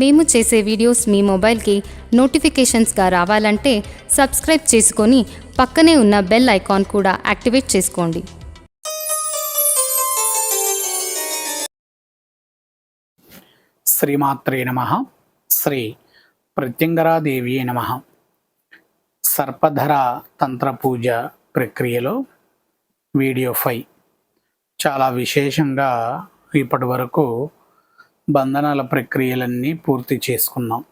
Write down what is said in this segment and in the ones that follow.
మేము చేసే వీడియోస్ మీ మొబైల్కి నోటిఫికేషన్స్గా రావాలంటే సబ్స్క్రైబ్ చేసుకొని పక్కనే ఉన్న బెల్ ఐకాన్ కూడా యాక్టివేట్ చేసుకోండి. శ్రీమాత్రే నమ. శ్రీ ప్రత్యంగరాదేవి నమ. సర్పధర తంత్ర పూజ ప్రక్రియలో వీడియో ఫైవ్. చాలా విశేషంగా ఇప్పటి వరకు బంధనాల ప్రక్రియలన్నీ పూర్తి చేసుకున్నాం.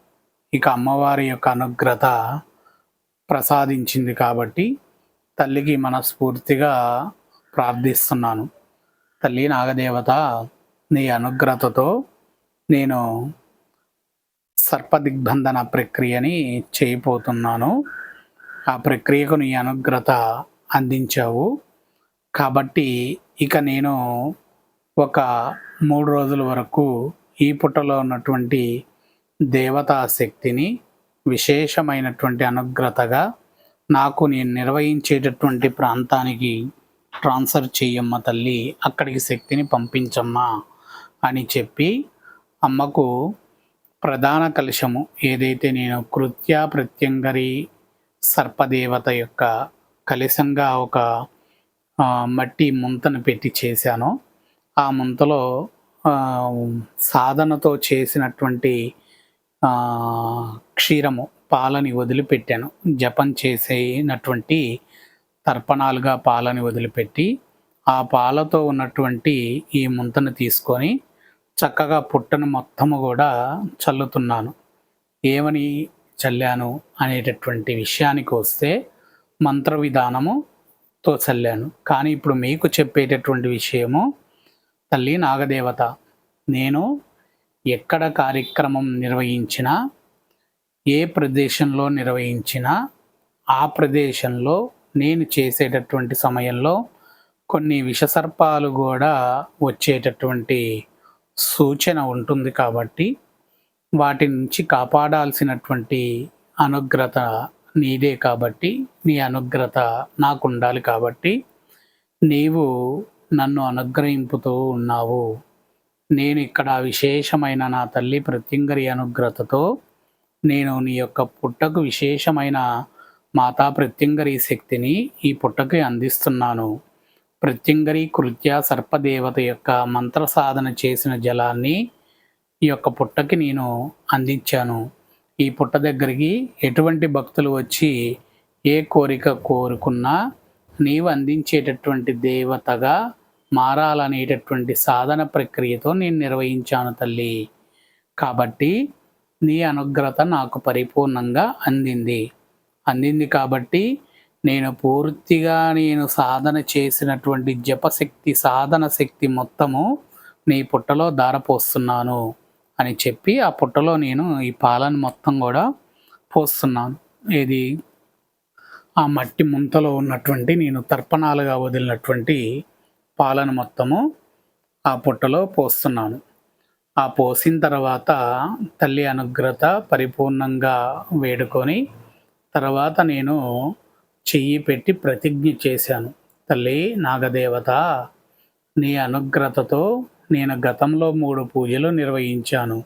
ఇక అమ్మవారి యొక్క అనుగ్రత ప్రసాదించింది కాబట్టి తల్లికి మనస్ఫూర్తిగా ప్రార్థిస్తున్నాను. తల్లి నాగదేవత నీ అనుగ్రతతో నేను సర్పదిగ్బంధన ప్రక్రియని చేయబోతున్నాను. ఆ ప్రక్రియకు నీ అనుగ్రత అందించావు. కాబట్టి ఇక నేను ఒక మూడు రోజుల వరకు ఈ పుట్టలో ఉన్నటువంటి దేవతా శక్తిని విశేషమైనటువంటి అనుగ్రతగా నాకు నేను నిర్వహించేటటువంటి ప్రాంతానికి ట్రాన్స్ఫర్ చేయమ్మ తల్లి అక్కడికి శక్తిని పంపించమ్మా అని చెప్పి అమ్మకు ప్రధాన కలశము ఏదైతే నేను కృత్య ప్రత్యంగరి సర్పదేవత యొక్క కలశంగా ఒక మట్టి ముంతను పెట్టి చేశానో ఆ ముంతలో సాధనతో చేసినటువంటి క్షీరము పాలని వదిలిపెట్టాను. జపం చేసేనటువంటి తర్పణాలుగా పాలని వదిలిపెట్టి ఆ పాలతో ఉన్నటువంటి ఈ ముంతను తీసుకొని చక్కగా పుట్టను మొత్తము కూడా చల్లుతున్నాను. ఏమని చల్లాను అనేటటువంటి విషయానికి వస్తే మంత్ర విధానముతో చల్లాను. కానీ ఇప్పుడు మీకు చెప్పేటటువంటి విషయము తల్లి నాగదేవత. నేను ఎక్కడ కార్యక్రమం నిర్వహించినా ఏ ప్రదేశంలో నిర్వహించినా ఆ ప్రదేశంలో నేను చేసేటటువంటి సమయంలో కొన్ని విషసర్పాలు కూడా వచ్చేటటువంటి సూచన ఉంటుంది కాబట్టి వాటి నుంచి కాపాడాల్సినటువంటి అనుగ్రత నీదే కాబట్టి నీ అనుగ్రత నాకు ఉండాలి కాబట్టి నీవు నన్ను అనుగ్రహింపుతూ ఉన్నావు. నేను ఇక్కడ విశేషమైన నా తల్లి ప్రత్యంగరి అనుగ్రతతో నేను నీ యొక్క పుట్టకు విశేషమైన మాతా ప్రత్యంగరి శక్తిని ఈ పుట్టకి అందిస్తున్నాను. ప్రత్యంగరి కృత్య సర్పదేవత యొక్క మంత్ర సాధన చేసిన జలాన్ని ఈ యొక్క పుట్టకి నేను అందించాను. ఈ పుట్ట దగ్గరికి ఎటువంటి భక్తులు వచ్చి ఏ కోరిక కోరుకున్నా నీవు అందించేటటువంటి దేవతగా మారాలనేటటువంటి సాధన ప్రక్రియతో నేను నిర్వహించాను తల్లి. కాబట్టి నీ అనుగ్రత నాకు పరిపూర్ణంగా అందింది. అందింది కాబట్టి నేను పూర్తిగా నేను సాధన చేసినటువంటి జపశక్తి సాధన శక్తి మొత్తము నీ పుట్టలో దారపోస్తున్నాను అని చెప్పి ఆ పుట్టలో నేను ఈ పాలను మొత్తం కూడా పోస్తున్నాను. ఏది? ఆ మట్టి ముంతలో ఉన్నటువంటి నేను తర్పణాలుగా వదిలినటువంటి పాలను మొత్తము ఆ పుట్టలో పోస్తున్నాను. ఆ పోసిన తర్వాత తల్లి అనుగ్రత పరిపూర్ణంగా వేడుకొని తర్వాత నేను చెయ్యి పెట్టి ప్రతిజ్ఞ చేశాను. తల్లి నాగదేవత నీ అనుగ్రతతో నేను గతంలో మూడు పూజలు నిర్వహించాను.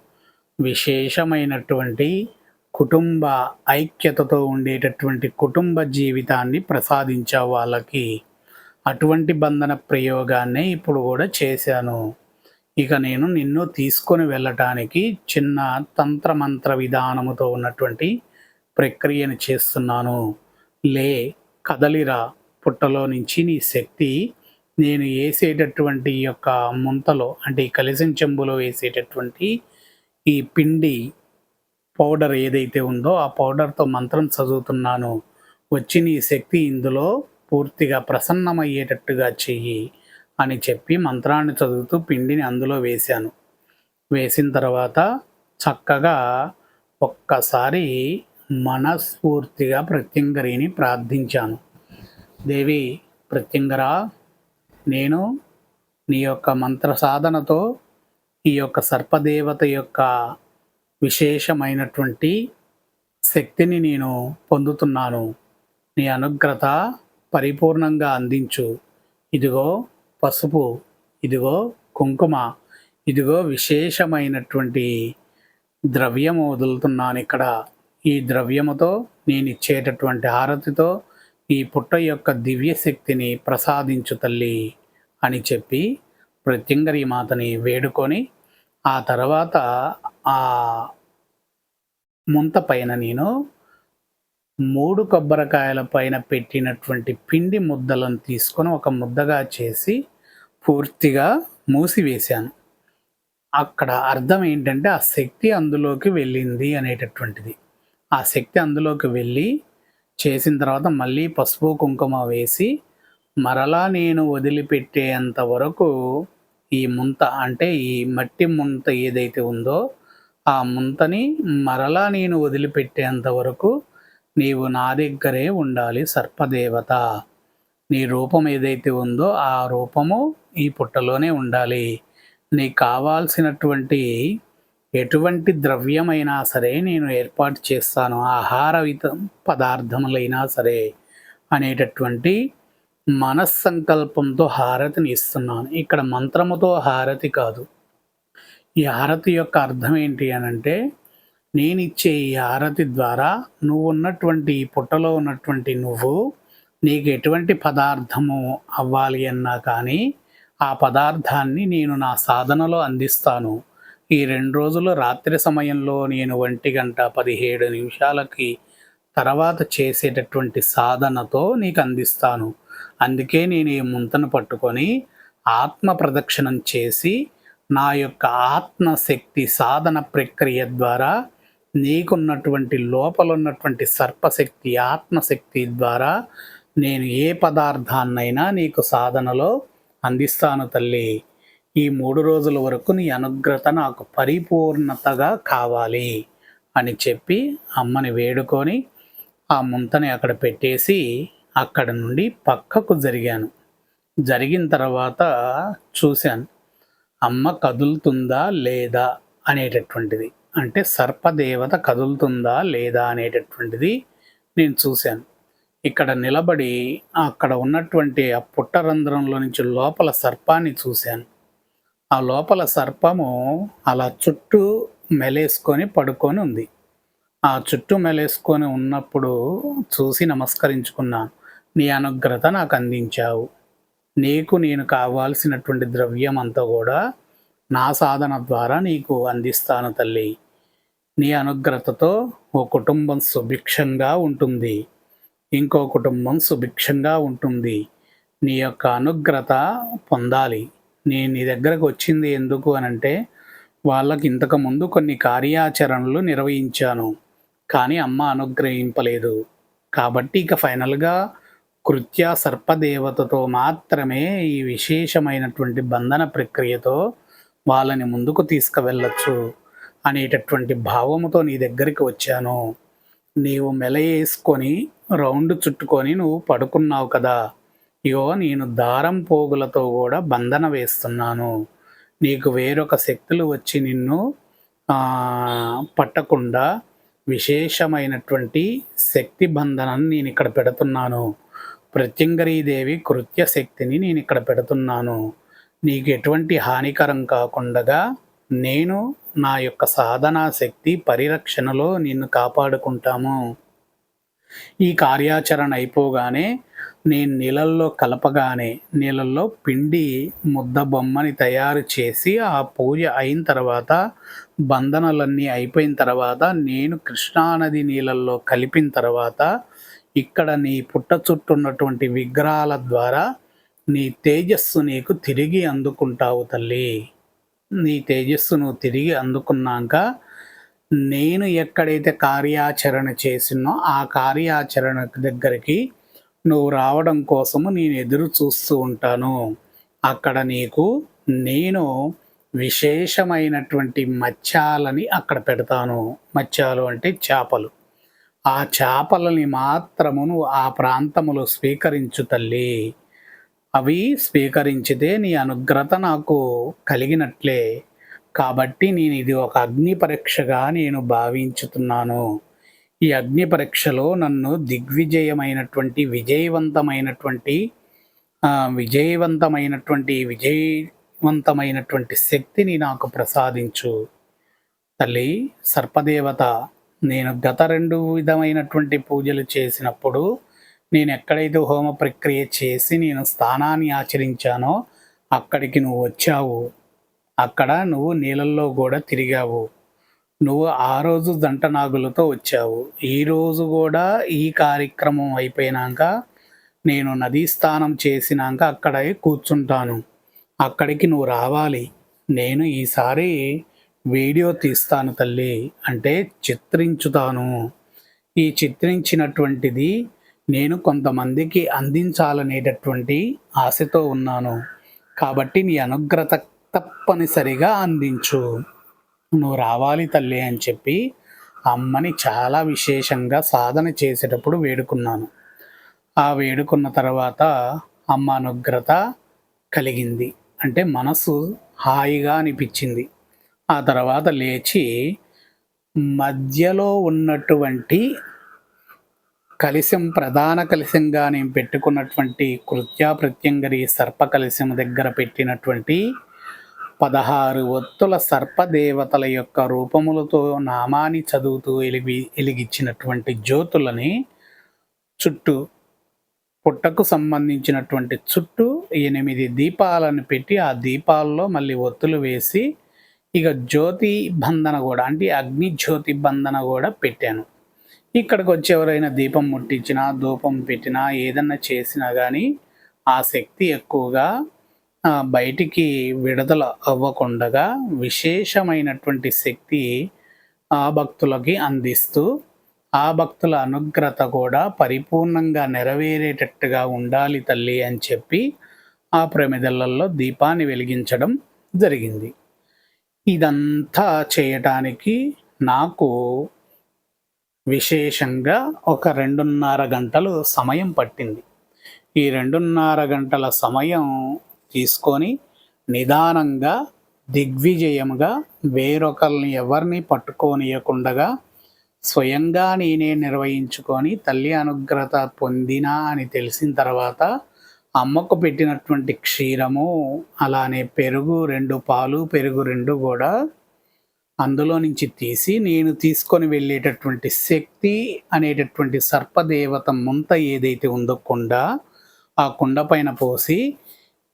విశేషమైనటువంటి కుటుంబ ఐక్యతతో ఉండేటటువంటి కుటుంబ జీవితాన్ని ప్రసాదించావు వాళ్ళకి అటువంటి బంధన ప్రయోగాన్ని ఇప్పుడు కూడా చేశాను. ఇక నేను నిన్ను తీసుకొని వెళ్ళటానికి చిన్న తంత్రమంత్ర విధానముతో ఉన్నటువంటి ప్రక్రియను చేస్తున్నాను. లే కదలిరా. పుట్టలో నుంచి నీ శక్తి నేను వేసేటటువంటి యొక్క ముంతలో అంటే ఈ కలిసిన చెంబులో వేసేటటువంటి ఈ పిండి పౌడర్ ఏదైతే ఉందో ఆ పౌడర్తో మంత్రం చదువుతున్నాను. వచ్చి నీ శక్తి ఇందులో పూర్తిగా ప్రసన్నమయ్యేటట్టుగా చెయ్యి అని చెప్పి మంత్రాన్ని చదువుతూ పిండిని అందులో వేశాను. వేసిన తర్వాత చక్కగా ఒక్కసారి మనస్ఫూర్తిగా ప్రత్యంగరిని ప్రార్థించాను. దేవి ప్రత్యంగరా నేను నీ యొక్క మంత్ర సాధనతో ఈ యొక్క సర్పదేవత యొక్క విశేషమైనటువంటి శక్తిని నేను పొందుతున్నాను. నీ అనుగ్రత పరిపూర్ణంగా అందించు. ఇదిగో పసుపు ఇదిగో కుంకుమ ఇదిగో విశేషమైనటువంటి ద్రవ్యము వదులుతున్నాను ఇక్కడ. ఈ ద్రవ్యముతో నేను ఇచ్చేటటువంటి హారతితో ఈ పుట్ట యొక్క దివ్య శక్తిని ప్రసాదించు తల్లి అని చెప్పి ప్రత్యంగరి మాతని వేడుకొని ఆ తర్వాత ఆ ముంత పైన నేను మూడు కొబ్బరికాయల పైన పెట్టినటువంటి పిండి ముద్దలను తీసుకొని ఒక ముద్దగా చేసి పూర్తిగా మూసివేశాను. అక్కడ అర్థం ఏంటంటే ఆ శక్తి అందులోకి వెళ్ళింది అనేటటువంటిది. ఆ శక్తి అందులోకి వెళ్ళి చేసిన తర్వాత మళ్ళీ పసుపు కుంకుమ వేసి మరలా నేను వదిలిపెట్టేంత వరకు ఈ ముంత అంటే ఈ మట్టి ముంత ఏదైతే ఉందో ఆ ముంతని మరలా నేను వదిలిపెట్టేంత వరకు నీవు నా దగ్గరే ఉండాలి సర్పదేవత. నీ రూపం ఏదైతే ఉందో ఆ రూపము ఈ పుట్టలోనే ఉండాలి. నీకు కావాల్సినటువంటి ఎటువంటి ద్రవ్యమైనా సరే నేను ఏర్పాటు చేస్తాను. ఆహార పదార్థములైనా సరే అనేటటువంటి మనస్సంకల్పంతో హారతిని ఇస్తున్నాను. ఇక్కడ మంత్రముతో హారతి కాదు. ఈ హారతి యొక్క అర్థం ఏంటి అని అంటే నేను ఇచ్చే ఈ హారతి ద్వారా నువ్వు ఉన్నటువంటి ఈ పుట్టలో ఉన్నటువంటి నువ్వు నీకు ఎటువంటి పదార్థము అవ్వాలి అన్నా కానీ ఆ పదార్థాన్ని నేను నా సాధనలో అందిస్తాను. ఈ రెండు రోజులు రాత్రి సమయంలో నేను ఒంటి గంట పదిహేడు నిమిషాలకి తర్వాత చేసేటటువంటి సాధనతో నీకు అందిస్తాను. అందుకే నేను ఈ ముంతను పట్టుకొని ఆత్మ ప్రదక్షిణం చేసి నా యొక్క ఆత్మశక్తి సాధన ప్రక్రియ ద్వారా నీకున్నటువంటి లోపలున్నటువంటి సర్పశక్తి ఆత్మశక్తి ద్వారా నేను ఏ పదార్థాన్నైనా నీకు సాధనలో అందిస్తాను తల్లి. ఈ మూడు రోజుల వరకు నీ అనుగ్రత నాకు పరిపూర్ణతగా కావాలి అని చెప్పి అమ్మని వేడుకొని ఆ ముంతని అక్కడ పెట్టేసి అక్కడ నుండి పక్కకు జరిగాను. జరిగిన తర్వాత చూశాను. అమ్మ కదులుతుందా లేదా అనేటటువంటిది. అంటే సర్పదేవత కదులుతుందా లేదా అనేటటువంటిది నేను చూశాను. ఇక్కడ నిలబడి అక్కడ ఉన్నటువంటి ఆ పుట్టరంధ్రంలో నుంచి లోపల సర్పాన్ని చూశాను. ఆ లోపల సర్పము అలా చుట్టూ మెలేసుకొని పడుకొని ఉంది. ఆ చుట్టూ మెలేసుకొని ఉన్నప్పుడు చూసి నమస్కరించుకున్నాను. నీ అనుగ్రత నాకు అందించావు. నీకు నేను కావాల్సినటువంటి ద్రవ్యం అంతా కూడా నా సాధన ద్వారా నీకు అందిస్తాను తల్లి. నీ అనుగ్రతతో ఓ కుటుంబం సుభిక్షంగా ఉంటుంది. ఇంకో కుటుంబం సుభిక్షంగా ఉంటుంది. నీ యొక్క అనుగ్రత పొందాలి. నేను నీ దగ్గరకు వచ్చింది ఎందుకు అనంటే వాళ్ళకి ఇంతకుముందు కొన్ని కార్యాచరణలు నిర్వహించాను. కానీ అమ్మ అనుగ్రహింపలేదు. కాబట్టి ఇక ఫైనల్గా కృత్య సర్పదేవతతో మాత్రమే ఈ విశేషమైనటువంటి బంధన ప్రక్రియతో వాళ్ళని ముందుకు తీసుకువెళ్ళచ్చు అనేటటువంటి భావముతో నీ దగ్గరికి వచ్చాను. నీవు మెలయేసుకొని రౌండ్ చుట్టుకొని నువ్వు పడుకున్నావు కదా. ఇగో నేను దారం పోగులతో కూడా బంధన వేస్తున్నాను. నీకు వేరొక శక్తులు వచ్చి నిన్ను పట్టకుండా విశేషమైనటువంటి శక్తి బంధనాన్ని నేను ఇక్కడ పెడుతున్నాను. ప్రత్యంగరీదేవి కృత్య శక్తిని నేను ఇక్కడ పెడుతున్నాను. నీకు ఎటువంటి హానికరం కాకుండా నేను నా యొక్క సాధనా శక్తి పరిరక్షణలో నిన్ను కాపాడుకుంటాము. ఈ కార్యాచరణ అయిపోగానే నేను నీళ్ళల్లో కలపగానే నీళ్ళల్లో పిండి ముద్ద బొమ్మని తయారు చేసి ఆ పూజ అయిన తర్వాత బంధనలన్నీ అయిపోయిన తర్వాత నేను కృష్ణానది నీళ్ళల్లో కలిపిన తర్వాత ఇక్కడ నీ పుట్ట చుట్టున్నటువంటి విగ్రహాల ద్వారా నీ తేజస్సు నీకు తిరిగి అందుకుంటావు తల్లి. నీ తేజస్సు నువ్వు తిరిగి అందుకున్నాక నేను ఎక్కడైతే కార్యాచరణ చేసినో ఆ కార్యాచరణ దగ్గరికి నువ్వు రావడం కోసము నేను ఎదురు చూస్తూ ఉంటాను. అక్కడ నీకు నేను విశేషమైనటువంటి మత్స్యాలని అక్కడ పెడతాను. మత్స్యాలు అంటే చేపలు. ఆ చేపలని మాత్రము నువ్వు ఆ ప్రాంతములో స్వీకరించు తల్లి. అవి స్వీకరించితే నీ అనుగ్రత నాకు కలిగినట్లే. కాబట్టి నేను ఇది ఒక అగ్ని పరీక్షగా నేను భావించుతున్నాను. ఈ అగ్ని పరీక్షలో నన్ను దిగ్విజయమైనటువంటి విజయవంతమైనటువంటి విజయవంతమైనటువంటి విజయవంతమైనటువంటి శక్తిని నాకు ప్రసాదించు తల్లి. సర్పదేవత నేను గత రెండు విధమైనటువంటి పూజలు చేసినప్పుడు నేను ఎక్కడైతే హోమ ప్రక్రియ చేసి నేను స్థానాన్ని ఆచరించానో అక్కడికి నువ్వు వచ్చావు. అక్కడ నువ్వు నీళ్ళల్లో కూడా తిరిగావు. నువ్వు ఆ రోజు జంట నాగులతో వచ్చావు ఈరోజు కూడా ఈ కార్యక్రమం అయిపోయినాక నేను నదీ స్నానం చేసినాక అక్కడ కూర్చుంటాను. అక్కడికి నువ్వు రావాలి. నేను ఈసారి వీడియో తీస్తాను తల్లి. అంటే చిత్రించుతాను. ఈ చిత్రించినటువంటిది నేను కొంతమందికి అందించాలనేటటువంటి ఆశతో ఉన్నాను. కాబట్టి నీ అనుగ్రత తప్పనిసరిగా అందించు. నువ్వు రావాలి తల్లి అని చెప్పి అమ్మని చాలా విశేషంగా సాధన చేసేటప్పుడు వేడుకున్నాను. ఆ వేడుకున్న తర్వాత అమ్మ అనుగ్రత కలిగింది. అంటే మనసు హాయిగా అనిపించింది. ఆ తర్వాత లేచి మధ్యలో ఉన్నటువంటి కలిశం ప్రధాన కలిశంగా నేను పెట్టుకున్నటువంటి కృత్యా ప్రత్యంగరి సర్ప కలిశం దగ్గర పెట్టినటువంటి పదహారు ఒత్తుల సర్పదేవతల యొక్క రూపములతో నామాన్ని చదువుతూ ఎలిగి ఎలిగించినటువంటి జ్యోతులని చుట్టూ పుట్టకు సంబంధించినటువంటి చుట్టూ ఎనిమిది దీపాలను పెట్టి ఆ దీపాల్లో మళ్ళీ ఒత్తులు వేసి ఇక జ్యోతి బంధన కూడా అంటే అగ్ని జ్యోతి బంధన కూడా పెట్టాను. ఇక్కడికి వచ్చి ఎవరైనా దీపం ముట్టించినా ధూపం పెట్టినా ఏదన్నా చేసినా కానీ ఆ శక్తి ఎక్కువగా బయటికి విడుదల అవ్వకుండగా విశేషమైనటువంటి శక్తి ఆ భక్తులకి అందిస్తూ ఆ భక్తుల అనుగ్రత కూడా పరిపూర్ణంగా నెరవేరేటట్టుగా ఉండాలి తల్లి అని చెప్పి ఆ ప్రమిదలలో దీపాన్ని వెలిగించడం జరిగింది. ఇదంతా చేయటానికి నాకు విశేషంగా ఒక రెండున్నర గంటలు సమయం పట్టింది. ఈ రెండున్నర గంటల సమయం తీసుకొని నిదానంగా దిగ్విజయముగా వేరొకరిని ఎవరిని పట్టుకోనియకుండగా స్వయంగా నేనే నిర్వహించుకొని తల్లి అనుగ్రత పొందినా అని తెలిసిన తర్వాత అమ్మకు పెట్టినటువంటి క్షీరము అలానే పెరుగు రెండు పాలు పెరుగు రెండు కూడా అందులో నుంచి తీసి నేను తీసుకొని వెళ్ళేటటువంటి శక్తి అనేటటువంటి సర్పదేవత ముంత ఏదైతే ఉందో కుండ ఆ కుండ పైన పోసి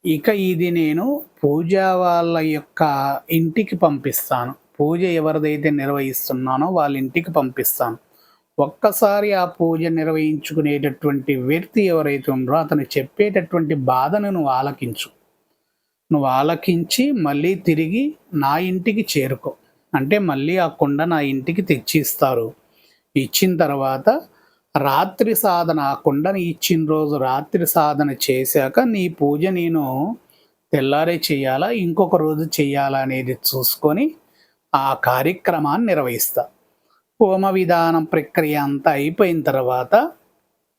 ఇక ఇది నేను పూజా వాళ్ళ యొక్క ఇంటికి పంపిస్తాను. పూజ ఎవరిదైతే నిర్వహిస్తున్నానో వాళ్ళ ఇంటికి పంపిస్తాను. ఒక్కసారి ఆ పూజ నిర్వహించుకునేటటువంటి వ్యక్తి ఎవరైతే ఉన్నారో అతను చెప్పేటటువంటి బాధను నువ్వు ఆలకించు. నువ్వు ఆలకించి మళ్ళీ తిరిగి నా ఇంటికి చేరుకో. అంటే మళ్ళీ ఆ కుండ నా ఇంటికి తెచ్చి ఇస్తారు ఇచ్చిన తర్వాత రాత్రి సాధన ఆ కుండని ఇచ్చిన రోజు రాత్రి సాధన చేశాక నీ పూజ నేను తెల్లారే చేయాలా ఇంకొక రోజు చేయాలా అనేది చూసుకొని ఆ కార్యక్రమాన్ని నిర్వహిస్తా. హోమ విధానం ప్రక్రియ అంతా అయిపోయిన తర్వాత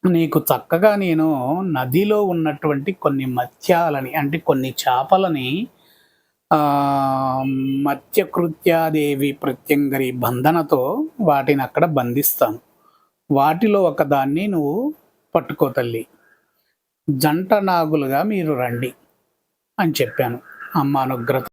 నీకు చక్కగా నేను నదిలో ఉన్నటువంటి కొన్ని మత్స్యాలని అంటే కొన్ని చేపలని మత్స్యకృత్యాదేవి ప్రత్యంగరి బంధనతో వాటిని అక్కడ బంధిస్తాను. వాటిలో ఒకదాన్ని నువ్వు పట్టుకో తల్లి. జంట నాగులుగా మీరు రండి అని చెప్పాను. అమ్మ అనుగ్రత